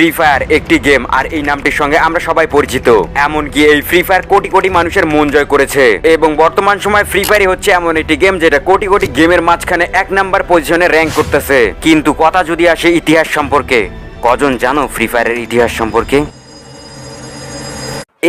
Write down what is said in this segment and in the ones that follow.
Free fire একটি game আর এই নামটির সঙ্গে আমরা সবাই পরিচিত। এমনকি এই ফ্রি ফায়ার কোটি কোটি মানুষের মন জয় করেছে। এবং বর্তমান সময় ফ্রি ফায়ারই হচ্ছে এমন একটি গেম যেটা কোটি কোটি গেমের মাঝখানে এক নাম্বার পজিশনে র্যাঙ্ক করতেছে। কিন্তু কথা যদি আসে ইতিহাস সম্পর্কে, কজন জানো ফ্রি ফায়ারের ইতিহাস সম্পর্কে?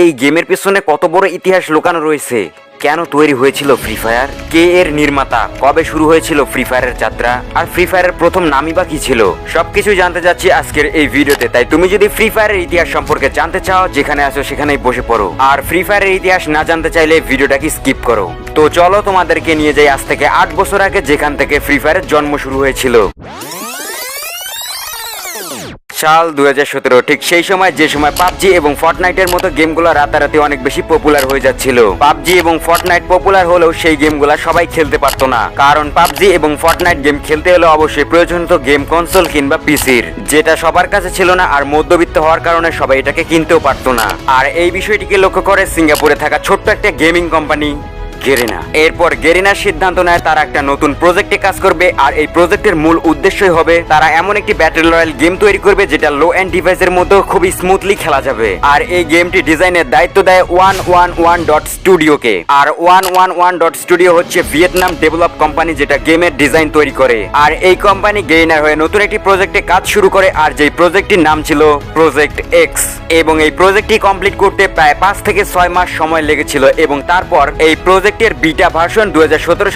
এই গেমের পেছনে কত বড় ইতিহাস লুকানো রয়েছে? কেন তৈরি হয়েছিল ফ্রি ফায়ার কে এর নির্মাতা? কবে শুরু হয়েছিল ফ্রি ফায়ারের যাত্রা? আর ফ্রি ফায়ারের প্রথম নামই বা কি ছিল? সবকিছু জানতে যাচ্ছি আজকের এই ভিডিওতে, তাই তুমি যদি ফ্রি ফায়ারের ইতিহাস সম্পর্কে জানতে চাও, যেখানে আছো সেখানেই বসে পড়ো। আর ফ্রি ফায়ারের ইতিহাস না জানতে চাইলে ভিডিওটাকে স্কিপ করো। তো চলো তোমাদেরকে নিয়ে যাই আজ থেকে আট বছর আগে যেখান থেকে ফ্রি ফায়ারের জন্ম শুরু হয়েছিল। সাল দুহাজার সতেরো, ঠিক সেই সময়, যে সময় পাবজি এবং ফর্টনাইটের মতো গেমগুলো রাতারাতি অনেক বেশি পপুলার হয়ে যাচ্ছিল। পাবজি এবং ফর্টনাইট পপুলার হলেও সেই গেমগুলো সবাই খেলতে পারতো না। কারণ পাবজি এবং ফর্টনাইট গেম খেলতে হলে অবশ্যই প্রয়োজন হতো গেম কনসোল কিংবা পিসির। যেটা সবার কাছে ছিল না আর মধ্যবিত্ত হওয়ার কারণে সবাই এটাকে কিনতেও পারতো না। আর এই বিষয়টিকে লক্ষ্য করে সিঙ্গাপুরে থাকা ছোট্ট একটা গেমিং কোম্পানি গেরিনা। এরপর গেরিনার সিদ্ধান্ত নেয় তারা একটা নতুন প্রজেক্টে কাজ করবে, আর এই প্রজেক্টের মূল উদ্দেশ্যই হবে তারা এমন একটি ব্যাটেল রয়্যাল গেম তৈরি করবে যেটা লো এন্ড ডিভাইসের মতো খুবই স্মুথলি খেলা যাবে। আর এই গেমটি ডিজাইনের দায়িত্ব দেয় ওয়ান ওয়ান ওয়ান ডট স্টুডিওকে আর one one one dot studio হচ্ছে ভিয়েতনাম ডেভেলপ কোম্পানি যেটা গেমের ডিজাইন তৈরি করে। আর এই কোম্পানি গেইনার হয়ে নতুন একটি প্রজেক্টে কাজ শুরু করে, আর যেই প্রজেক্টটির নাম ছিল প্রজেক্ট এক্স এবং এই প্রজেক্টটি কমপ্লিট করতে প্রায় পাঁচ থেকে ছয় মাস সময় লেগেছিল, এবং তারপর এই প্রজেক্টের বিটা ভার্সন দু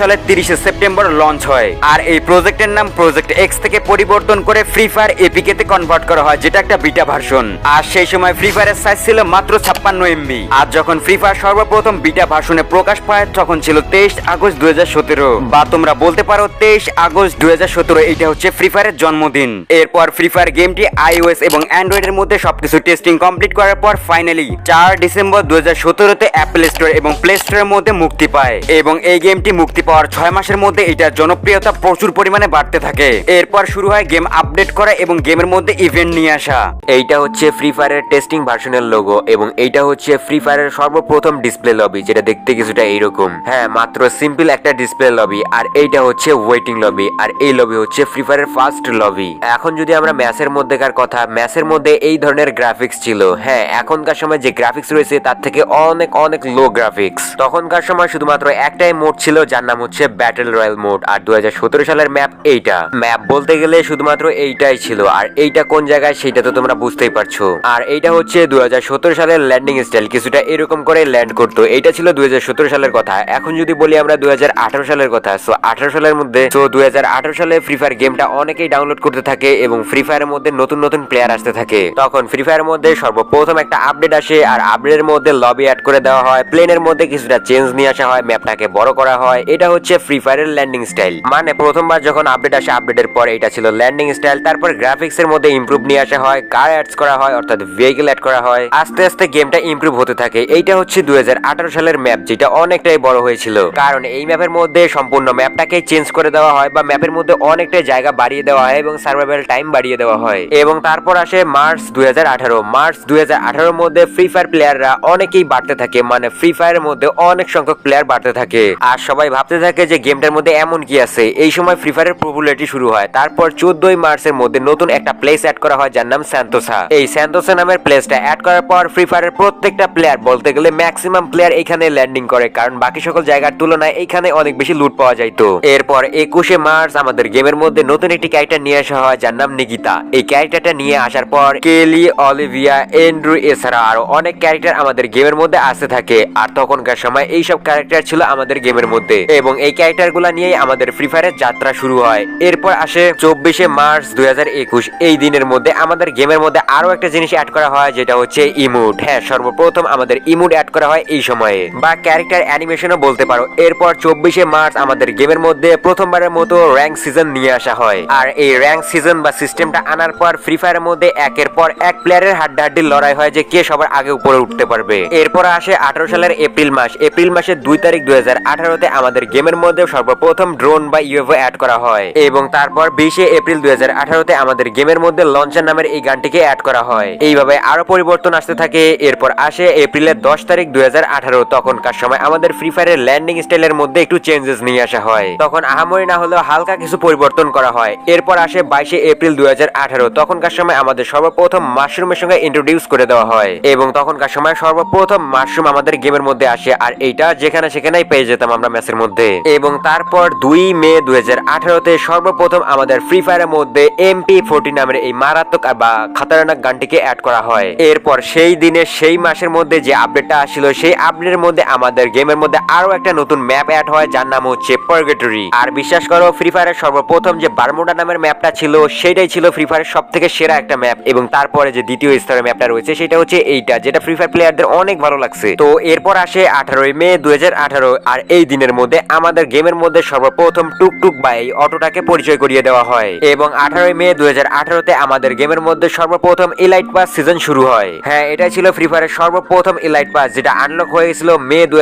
সালের তিরিশে সেপ্টেম্বর লঞ্চ হয়। আর এই প্রজেক্টের নাম প্রজেক্ট এক্স থেকে পরিবর্তন করে ফ্রি ফায়ার এপিকে তে কনভার্ট করা হয়, যেটা একটা বিটা ভার্সন। আর সেই সময় ফ্রি ফায়ারের সাইজ ছিল মাত্র ছাপ্পান্ন এমবি আর যখন ফ্রি ফায়ার সর্বপ্রথম বিটা ভার্সনে প্রকাশ পায়, তখন ছিল তেইশ আগস্ট দু বা তোমরা বলতে পারো তেইশ আগস্ট দু এইটা হচ্ছে ফ্রি ফায়ারের জন্মদিন। এরপর ফ্রি ফায়ার গেমটি আইওএস এবং অ্যান্ড্রয়েড এর মধ্যে সবকিছু টেস্টিং কমপ্লিট করার পর ফাইনালি চার ডিসেম্বর দু হাজার সতেরোতে অ্যাপেল স্টোর এবং প্লে স্টোরের মধ্যে মুক্তি পায় এবং এই গেমটি মুক্তি পাওয়ার ছয় মাসের মধ্যে এটার জনপ্রিয়তা প্রচুর পরিমাণে বাড়তে থাকে। এরপর শুরু হয় গেম আপডেট করা এবং গেমের মধ্যে ইভেন্ট নিয়ে আসা। এইটা হচ্ছে ফ্রি ফায়ারের টেস্টিং ভার্সনের লোগো এবং এইটা হচ্ছে ফ্রি ফায়ারের সর্বপ্রথম ডিসপ্লে লবি যেটা দেখতে কিছুটা এইরকম। হ্যাঁ মাত্র সিম্পল একটা ডিসপ্লে লবি আর এইটা হচ্ছে ওয়েটিং লবি আর এই লবি হচ্ছে ফ্রি ফায়ারের ফার্স্ট লবি এখন যদি আমরা ম্যাচের মধ্যেকার কথা, ম্যাচের মধ্যে এই ধরনের গ্রাফিক্স ছিল। হ্যাঁ এখনকার সময় যে গ্রাফিক্স রয়েছে, তার থেকে অনেক অনেক লো গ্রাফিক্স তখনকার সময় শুধুমাত্র একটাই মোড ছিল, যার নাম হচ্ছে ব্যাটেল রয়্যাল মোড আর দু হাজার সতেরো সালের ম্যাপ এইটা। ম্যাপ বলতে গেলে শুধুমাত্র এইটাই ছিল। আর এইটা কোন জায়গায় সেটা তো তোমরা বুঝতেই পারছ। আর এইটা হচ্ছে দু সালের ল্যান্ডিং স্টাইল কিছুটা এরকম করে ল্যান্ড করতো। এইটা ছিল দু সালের কথা। এখন যদি বলি আমরা দুই হাজার আঠারো সালের কথা সো আঠারো সালের মধ্যে হাজার আঠারো সালে ফ্রি ফায়ার গেমটা অনেকেই ডাউনলোড করতে থাকে এবং ফ্রি ফায়ারের মধ্যে নতুন নতুন প্লেয়ার আসতে থাকে। তখন ফ্রি ফায়ারের মধ্যে সর্বপ্রথম একটা আপডেট আসে, আর আপডেটের মধ্যে লবি অ্যাড করে দেওয়া হয়। প্লেনের মধ্যে কিছুটা চেঞ্জ নিয়ে আসা হয়, ম্যাপটাকে বড় করা হয়। এটা হচ্ছে ফ্রি ফায়ারের ল্যান্ডিং স্টাইল মানে প্রথমবার যখন আপডেট আসে আপডেটের পরে এটা ছিল ল্যান্ডিং স্টাইল তারপর গ্রাফিক্স এর মধ্যে ইমপ্রুভ নিয়ে আসা হয় কার অ্যাডস করা হয়, অর্থাৎ ভেহিকেল অ্যাড করা হয়। আস্তে আস্তে গেমটা ইমপ্রুভ হতে থাকে। এইটা হচ্ছে দুই সালের ম্যাপ যেটা অনেকটাই বড় হয়েছিল। কারণ এই ম্যাপের মধ্যে সম্পূর্ণ ম্যাপটাকে চেঞ্জ করে দেওয়া হয় বা ম্যাপের মধ্যে অনেকটাই জায়গা বাড়িয়ে দেওয়া হয় এবং সার্ভাইভাল টাইম বাড়িয়ে দেওয়া হয়। এবং তারপর আসে মার্চ দুই হাজার আঠারো। মার্চ দুই মধ্যে ফ্রি ফায়ার প্লেয়াররা অনেকেই বাড়তে থাকে। মানে ফ্রি ফায়ারের মধ্যে অনেক সংখ্যক প্লেয়ার বাড়তে থাকে। আর সবাই ভাবতে থাকে যে গেমটার মধ্যে এমন কি আছে। এই সময় ফ্রি ফায়ারের পপুলারিটি শুরু হয়। তারপর চোদ্দই মার্চের মধ্যে নতুন একটা প্লেস অ্যাড করা হয় যার নাম স্যান্তোসা এই স্যান্তোসা নামের প্লেসটা অ্যাড করার পর ফ্রি ফায়ারের প্রত্যেকটা প্লেয়ার বলতে গেলে ম্যাক্সিমাম প্লেয়ার এখানে ল্যান্ডিং করে। কারণ বাকি সকল জায়গার তুলনায় এখানে অনেক বেশি লুট পাওয়া যাইতো। এরপর একুশে মার্চ আমাদের গেমের মধ্যে নতুন একটি ক্যারেক্টার নিয়ে আসা হয় যার নাম নিকিতা এই ক্যারেক্টারটা নিয়ে আসার পর কেলি অলিভিয়া এন্ড্রু এছাড়া আরও অনেক ক্যারেক্টার আমাদের গেমের মধ্যে আসতে থাকে। আর তখনকার সময় এই সব ক্যারেক্টার ছিল আমাদের গেমের মধ্যে এবং এই ক্যারেক্টারগুলা নিয়েই আমাদের ফ্রি ফায়ারের যাত্রা শুরু হয়। এরপর আসে চব্বিশে মার্চ দুই এই দিনের মধ্যে আমাদের গেমের মধ্যে আরও একটা জিনিস অ্যাড করা হয়, যেটা হচ্ছে ইমুট হ্যাঁ সর্বপ্রথম আমাদের ইমুট অ্যাড করা হয় এই সময়ে। বা ক্যারেক্টার অ্যানিমেশনও বলতে পারো। এরপর চব্বিশে মার্চ আমাদের গেমের মধ্যে প্রথমবারের মতো র্যাঙ্ক সিজন নিয়ে আসা হয়। আর এই র্যাঙ্ক সিজন বা সিস্টেমটা আনার পর ফ্রি ফায়ারের মধ্যে একের পর এক প্লেয়ারের হাড্ডাহাড্ডির লড়াই হয়, যে কে সবার আগে উপরে উঠতে পারবে। এরপর আসে আঠারো সালের এপ্রিল মাস। এপ্রিল মাসের দুই দুই তারিখ দুই হাজার আঠারোতে আমাদের গেমের মধ্যে সর্বপ্রথম ড্রোন বা ইউএফও অ্যাড করা হয়। এবং তারপর বিশে এপ্রিল দুই হাজার আঠারোতে আমাদের গেমের মধ্যে লঞ্চার নামের এই গানটিকে অ্যাড করা হয়। এইভাবে আরও পরিবর্তন আসতে থাকে। এরপর আসে এপ্রিলের দশ তারিখ দুই হাজার আঠারো, তখনকার সময় আমাদের ফ্রি ফায়ারের ল্যান্ডিং স্টাইলের মধ্যে একটু চেঞ্জেস নিয়ে আসা হয়। তখন আহামরি না হলেও হালকা কিছু পরিবর্তন করা হয়। এরপর আসে বাইশে এপ্রিল দুই হাজার আঠারো, তখনকার সময় আমাদের সর্বপ্রথম মাশরুমের সঙ্গে ইন্ট্রোডিউস করে দেওয়া হয়। এবং তখনকার সময় সর্বপ্রথম মাশরুম আমাদের গেমের মধ্যে আসে। আর এইটা যেখানে সেখানেই পেয়ে যেতাম আমরা ম্যাচের মধ্যে। এবং তারপর দুই মে দুই আঠারোতে সর্বপ্রথম আমাদের ফ্রি ফায়ারের মধ্যে এমপি ফোরটি নামের এই মারাত্মক বা খাতারনাক গানটিকে অ্যাড করা হয়। এরপর সেই দিনে সেই মাসের মধ্যে যে আপডেটটা আসছিল সেই আপডেটের মধ্যে আমাদের গেমের মধ্যে আরও একটা নতুন ম্যাপ অ্যাড হয়, যার নাম হচ্ছে পার্গেটরি আর বিশ্বাস করো ফ্রি ফায়ারের সর্বপ্রথম যে বারমুডা নামের ম্যাপটা ছিল সেটাই ছিল ফ্রি ফায়ারের সব থেকে সেরা একটা ম্যাপ এবং তারপরে যে দ্বিতীয় স্তরের ম্যাপটা রয়েছে, সেটা হচ্ছে এইটা, যেটা ফ্রি ফায়ার প্লেয়ারদের অনেক ভালো লাগছে। তো এরপর আসে আঠারোই মে দু হাজার আর এই দিনের মধ্যে আমাদের গেমের মধ্যে সর্বপ্রথম টুকটুক বা এই অটোটাকে পরিচয় করিয়ে দেওয়া হয়। এবং আঠারোই মে দুই তে আমাদের গেমের মধ্যে সর্বপ্রথম ইলাইট পাস সিজন শুরু হয়। হ্যাঁ এটা ছিল ফ্রি ফায়ারের সর্বপ্রথম ইলাইট পাস যেটা আনলক হয়ে গেছিল মে দুই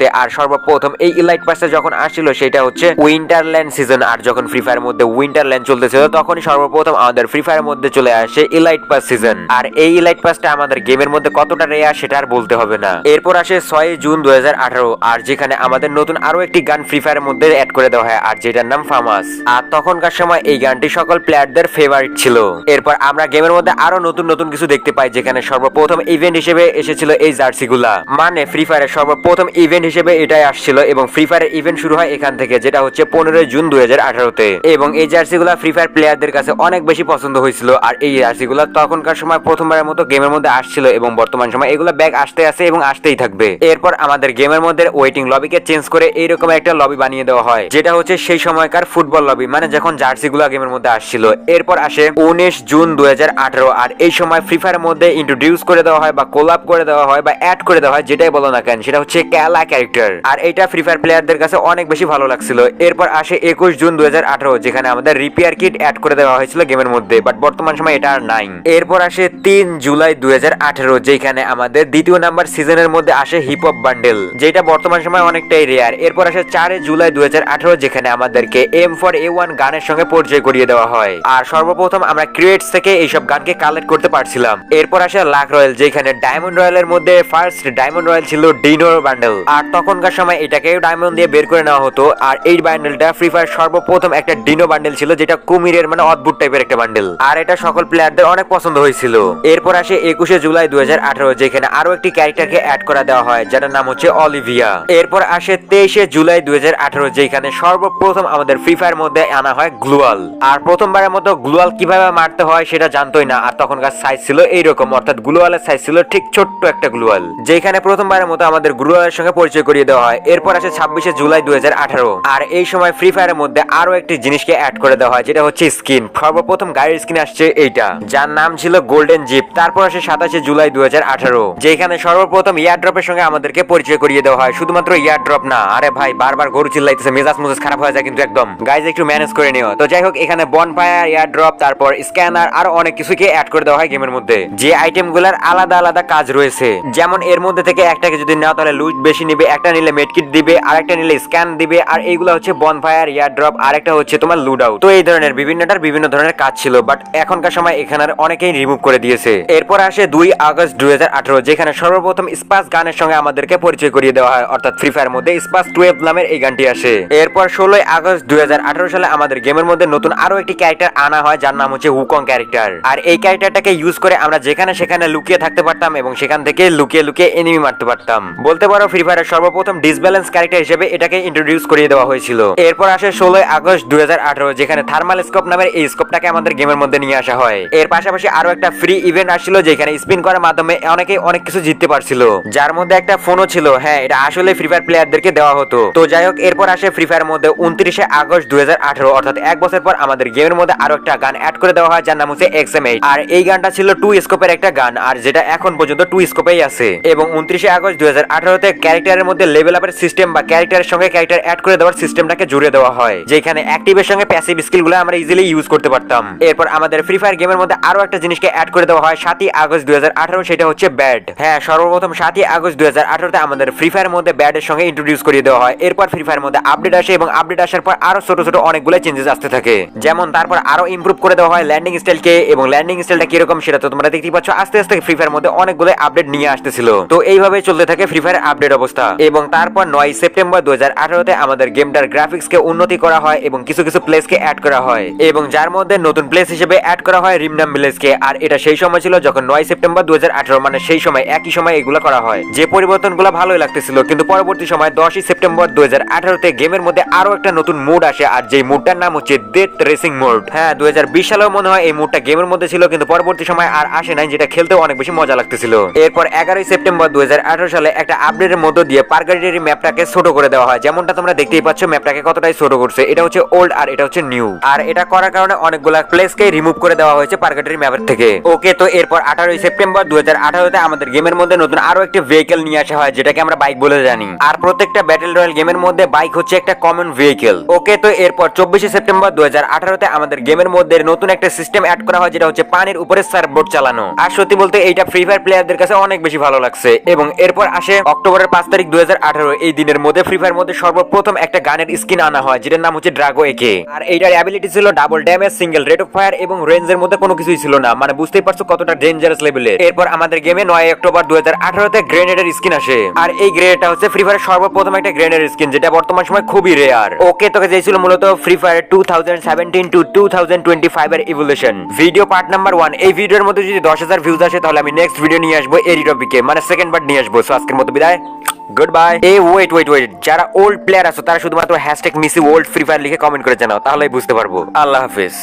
তে আর সর্বপ্রথম এই ইলাইট পাসটা যখন আসছিল, সেটা হচ্ছে উইন্টারল্যান্ড সিজন আর যখন ফ্রি ফায়ারের মধ্যে উইন্টারল্যান্ড চলতেছিল তখন সর্বপ্রথম আমাদের ফ্রি ফায়ারের মধ্যে চলে আসে ইলাইট পাস সিজন আর এই ইলাইট পাসটা আমাদের গেমের মধ্যে কতটা রেয়ার সেটা আর বলতে হবে না। এরপর আসে ছয় জুন দুই হাজার আঠারো। আর যেখানে আমাদের নতুন আরও একটি গান ফ্রি ফায়ারের মধ্যে অ্যাড করে দেওয়া হয়, আর যেটার নাম ফামাস আর তখনকার সময় এই গানটি সকল প্লেয়ারদের ফেভারিট ছিল। এরপর আমরা গেমের মধ্যে আরও নতুন নতুন কিছু দেখতে পাই, যেখানে সর্বপ্রথম ইভেন্ট হিসেবে এসেছিল এই জার্সিগুলা। মানে ফ্রি ফায়ারের সর্বপ্রথম ইভেন্ট হিসেবে এটাই আসছিল এবং ফ্রি ফায়ারের ইভেন্ট শুরু হয় এখান থেকে, যেটা হচ্ছে পনেরোই জুন দুই আঠারোতে এবং এই জার্সিগুলা ফ্রি ফায়ার প্লেয়ারদের কাছে অনেক বেশি পছন্দ হয়েছিল, আর এই জার্সি জার্সিগুলা তখনকার সময় প্রথমবারের মতো গেমের মধ্যে আসছিল এবং বর্তমান সময় এগুলো ব্যাগ আসতে আসে এবং আসতেই থাকবে। এরপর আমাদের গেমের মধ্যে ওয়েটিং লবিকে চেঞ্জ করে এইরকম একটা লবি বানিয়ে দেওয়া হয়। যেটা হচ্ছে সেই সময়কার ফুটবল লবি মানে যখন জার্সি গুলা গেমের মধ্যে আসছিল। এরপর আসে উনিশ জুন দুই আর এই সময় ফ্রি ফায়ারের মধ্যে ইন্ট্রোডিউস করে দেওয়া হয় বা কোলাপ করে দেওয়া হয় বা অ্যাড করে দেওয়া হয়, যেটাই বলো না কেন, সেটা হচ্ছে ক্যালা ক্যারেক্টার আর এটা ফ্রি ফায়ার প্লেয়ারদের কাছে অনেক বেশি ভালো লাগছিল। এরপর আসে একুশ জুন দুই হাজার আঠারো, যেখানে আমাদের রিপেয়ার কিট অ্যাড করে দেওয়া হয়েছিল গেমের মধ্যে বাট বর্তমান সময় এটা আর নাই। এরপর আসে তিন জুলাই দুই হাজার আঠারো, যেখানে আমাদের দ্বিতীয় নাম্বার সিজনের মধ্যে আসে হিপ হপ বান্ডেল যেটা বর্তমান সময় অনেকটাই রেয়ার এরপর আসে চারে জুলাই দুই হাজার আঠারো, যেখানে আমাদেরকে এম ফর এ ওয়ান গানের সঙ্গে পরিচয় করিয়ে দেওয়া হয়। আর সর্বপ্রথম আমরা ক্রিয়েটস থেকে এইসব গানকে কালেক্ট করতে পারছিলাম। এরপর আসে লাক রয়্যাল যেখানে ডায়মন্ড রয়্যালের মধ্যে ফার্স্ট ডায়মন্ড রয়্যাল ছিল ডিনোর বান্ডেল আর তখনকার সময় এটাকে ডায়মন্ড দিয়ে বের করে নেওয়া হতো। আর এই বান্ডেলটা ফ্রি ফায়ার সর্বপ্রথম একটা ডিনো বান্ডেল ছিল, যেটা কুমিরের মানে অদ্ভুত টাইপের একটা বান্ডেল আর এটা সকল প্লেয়ারদের অনেক পছন্দ হয়েছিল। এরপর আসে একুশে জুলাই দুই হাজার আঠারো, যেখানে আরও একটি ক্যারেক্টারকে অ্যাড করা দেওয়া হয়, যার নাম হচ্ছে অলিভিয়া এরপর আসে তেইশে জুলাই দুই হাজার আঠারো, যেখানে সর্বপ্রথম আমাদের ফ্রি ফায়ার মধ্যে আনা হয় গ্লুয়াল আর প্রথমবারের মতো গ্লুয়াল কীভাবে মারতে হয় সেটা জানতোই না, আর তখনকার সাইজ ছিল এইরকম, অর্থাৎ গ্লুয়ালের সাইজ ছিল ঠিক ছোট্ট একটা গ্লুয়াল যেখানে প্রথমবারের মতো আমাদের গ্লুয়ালের সঙ্গে পরিচয় করিয়ে দেওয়া হয়। এরপর আসে ছাব্বিশে জুলাই দুই হাজার আঠারো। আর এই সময় ফ্রি ফায়ারের মধ্যে আরও একটি জিনিসকে অ্যাড করে দেওয়া হয়, যেটা হচ্ছে স্কিন সর্বপ্রথম গাড়ির স্কিন আসছে এইটা, যার নাম ছিল গোল্ডেন জিপ তারপর আসে সাতাশে জুলাই দুই হাজার আঠারো, যেখানে সর্বপ্রথম ইয়ার ড্রপের সঙ্গে আমাদেরকে পরিচয় করিয়ে দেওয়া হয়। শুধুমাত্র ইয়ার ড্রপ না। আরে ভাই, বারবার গরু চিল্লাইতেছে, মেজাজ মুজাজ খারাপ হয়ে যায় কিন্তু একদম। গাইজ একটু ম্যানেজ করে নিও। তো যাই হোক, এখানে বন ফায়ার ইয়ার ড্রপ তারপর স্ক্যানার আরও অনেক কিছুকে অ্যাড করে দেওয়া হয় গেমের মধ্যে। যে আইটেমগুলার আলাদা আলাদা কাজ রয়েছে, যেমন এর মধ্যে থেকে একটাকে যদি নাও, তাহলে লুট বেশি নিবে, একটা নিলে মেডকিট দিবে আর একটা নিলে স্ক্যান দিবে, আর এইগুলো হচ্ছে বন ফায়ার ইয়ার ড্রপ আর একটা হচ্ছে তোমার লুড আউট তো এই ধরনের বিভিন্নটার বিভিন্ন ধরনের কাজ ছিল বাট এখনকার সময় এখানে আর অনেকেই রিমুভ করে দিয়েছে। এরপর আসে দুই আগস্ট দুই হাজার আঠারো, যেখানে সর্বপ্রথম স্পাস গানের সঙ্গে আমাদেরকে পরিচয় করিয়ে দেওয়া হয়। অর্থাৎ ফ্রি ফায়ার মধ্যে স্পাস টুয়েলভ নামের এই গানটি আসে। এরপর ষোলোই আগস্ট দুই সালে আমাদের গেমের মধ্যে নতুন আরও একটি ক্যারেক্টার আনা হয়, যার নাম হচ্ছে হুকং ক্যারেক্টার আর এই ক্যারেক্টারটাকে ইউজ করে আমরা যেখানে সেখানে লুকিয়ে থাকতে পারতাম এবং সেখান থেকে লুকিয়ে লুকিয়ে এনিমি মারতে পারতাম। বলতে পারো ফ্রি ফায়ারের সর্বপ্রথম ডিসব্যালেন্স ক্যারেক্টার হিসেবে এটাকে ইন্ট্রোডিউস করিয়ে দেওয়া হয়েছিল। এরপর আসে ষোলোই আগস্ট দুই হাজার আঠারো, যেখানে থার্মাল স্কোপ নামের এই স্কোপটাকে আমাদের গেমের মধ্যে নিয়ে আসা হয়। এর পাশাপাশি আরও একটা ফ্রি ইভেন্ট আসছিল, যেখানে স্পিন করার মাধ্যমে অনেকে অনেক কিছু জিততে পারছিল। যার মধ্যে একটা ফোনও ছিল হ্যাঁ এটা আসলে ফ্রি ফায়ার প্লেয়ারদেরকে দেওয়া হতো। তো যাই হোক, এরপর আসে ফ্রি ফায়ার মধ্যে উনত্রিশে আগস্ট দুই অর্থাৎ এক বছর পর আমাদের গেমের মধ্যে আরও একটা গান অ্যাড করে দেওয়া হয়, যার নাম হচ্ছে এক্স এম আর এই গানটা ছিল টু স্কোপের একটা গান, আর যেটা এখন পর্যন্ত টু স্কোপেই আছে। এবং উনত্রিশে আগস্ট দুই হাজার আঠারোতে ক্যারেক্টারের মধ্যে লেভেল আপের সিস্টেম বা ক্যারেক্টারের সঙ্গে ক্যারেক্টার অ্যাড করে দেওয়ার সিস্টেমটাকে জুড়ে দেওয়া হয়, যেখানে অ্যাক্টিভের সঙ্গে প্যাসিভ স্কিলগুলো আমরা ইজিলি ইউজ করতে পারতাম। এরপর আমাদের ফ্রি ফায়ার গেমের মধ্যে আরও একটা জিনিসকে অ্যাড করে দেওয়া হয়, সাতই আগস্ট দু হাজার আঠারো, সেটা হচ্ছে ব্যাট হ্যাঁ সর্বপ্রথম সাতই আগস্ট দুই হাজার আঠারোতে আমাদের ফ্রি ফায়ার মধ্যে ব্যাটের সঙ্গে ইন্ট্রোডিউস করিয়ে দেওয়া হয়। এরপর ফ্রি ফায়ারের মধ্যে আপডেট আসে এবং আপডেট আসার পর আরও ছোট ছোট অনেকগুলো চেঞ্জেস আসতে থাকে। যেমন তারপর আরও ইমপ্রুভ করে দেওয়া হয় ল্যান্ডিং স্টাইলকে এবং ল্যান্ডিং স্টাইলটা কীরকম সেটা তো তোমরা দেখতেই পাচ্ছ। আস্তে আস্তে ফ্রি ফায়ার মধ্যে অনেকগুলো আপডেট নিয়ে আসতেছিল। তো এইভাবে চলতে থাকে ফ্রি ফায়ার আপডেট অবস্থা। এবং তারপর নয় সেপ্টেম্বর দু হাজার আঠারোতে আমাদের গেমটার গ্রাফিক্স কে উন্নতি করা হয় এবং কিছু কিছু প্লেস কে অ্যাড করা হয়। এবং যার মধ্যে নতুন প্লেস হিসেবে অ্যাড করা হয় রিমনাম ভিলেজ কে। আর এটা সেই সময় ছিল যখন নয় সেপ্টেম্বর দু হাজার আঠারো মানে সেই সময় একই সময় এগুলো করা হয়। যে পরিবর্তন পরিবর্তনগুলো ভালোই লাগতেছিল কিন্তু পরবর্তী সময় দশই সেপ্টেম্বর দু হাজার আঠারোতে গেমের মধ্যে আরও একটা নতুন মুড আসে, আর যেই মুডটার নাম হচ্ছে ডেথ রেসিং মোড হ্যাঁ দু হাজার বিশ সালেও মনে হয় এই মুডটা গেমের মধ্যে ছিল, কিন্তু পরবর্তী সময় আর আসে নাই, যেটা খেলতে অনেক বেশি মজা লাগতেছিল। এরপর এগারোই সেপ্টেম্বর দু হাজার আঠারো সালে একটা আপডেটের মধ্য দিয়ে পার্কারিটারি ম্যাপটাকে ছোট করে দেওয়া হয়। যেমনটা তোমরা দেখতেই পাচ্ছ ম্যাপটাকে কতটাই ছোট করছে, এটা হচ্ছে ওল্ড আর এটা হচ্ছে নিউ আর এটা করার কারণে অনেকগুলা প্লেসকে রিমুভ করে দেওয়া হয়েছে পার্কারিটারি ম্যাপের থেকে। ওকে, তো এরপর আঠারোই সেপ্টেম্বর দু হাজার আঠারোতে আমাদের গেমের মধ্যে নতুন আরও একটি ভেহিকেল নিয়ে আসা হয়, যেটাকে আমরা বাইক বলে জানি আর প্রত্যেকটা ব্যাটেল রয়্যাল গেমের মধ্যে বাইক হচ্ছে একটা কমন ভেহিকেল ওকে তো এরপর চব্বিশে সেপ্টেম্বর দু হাজার আমাদের গেমের মধ্যে নতুন একটা সিস্টেম অ্যাড করা হয়, যেটা হচ্ছে পানির উপরে সার্ফবোর্ড চালানো। আর সত্যি বলতে এইটা ফ্রি ফায়ার প্লেয়ারদের কাছে অনেক বেশি ভালো লাগছে। এবং এরপর আসে অক্টোবরের পাঁচ তারিখ দু এই দিনের মধ্যে ফ্রি ফায়ার মধ্যে সর্বপ্রথম একটা গানের স্কিন আনা হয়, যেটার নাম হচ্ছে ড্রাগো একে আর এইটার অ্যাবিলিটি ছিল double damage single rate of fire এবং রেঞ্জের মধ্যে কোনো কিছুই ছিল না। মানে বুঝতেই পারছ কতটা ডেঞ্জারাস লেভেলের এরপর আমাদের গেমে নয় অক্টোবর দু হাজার আঠারোতে গ্রেনেডের স্কিন আসে। আর এই গ্রেনেডটা হচ্ছে ফ্রি ফায়ার সর্বপ্রথম একটা গ্রেনেডের স্কিন, যেটা বর্তমান সময় খুবই রেয়ার ওকে, তোকে দিয়েছিল মূলত Free Fire two thousand seventeen to two thousand twenty five এর evolution video part number one এই ভিডিওর মধ্যে যদি দশ হাজার ভিউজ আসে, তাহলে আমি নেক্সট ভিডিও নিয়ে আসব এই টপিকে মানে সেকেন্ড পার্ট নিয়ে আসব। সো আজকের মতো বিদায়। Goodbye a wait wait wait যারা ওল্ড প্লেয়ার আছো, তারা শুধুমাত্র hashtag miss old Free Fire লিখে কমেন্ট করে জানাও, তাহলেই বুঝতে পারব। আল্লাহ হাফিজ।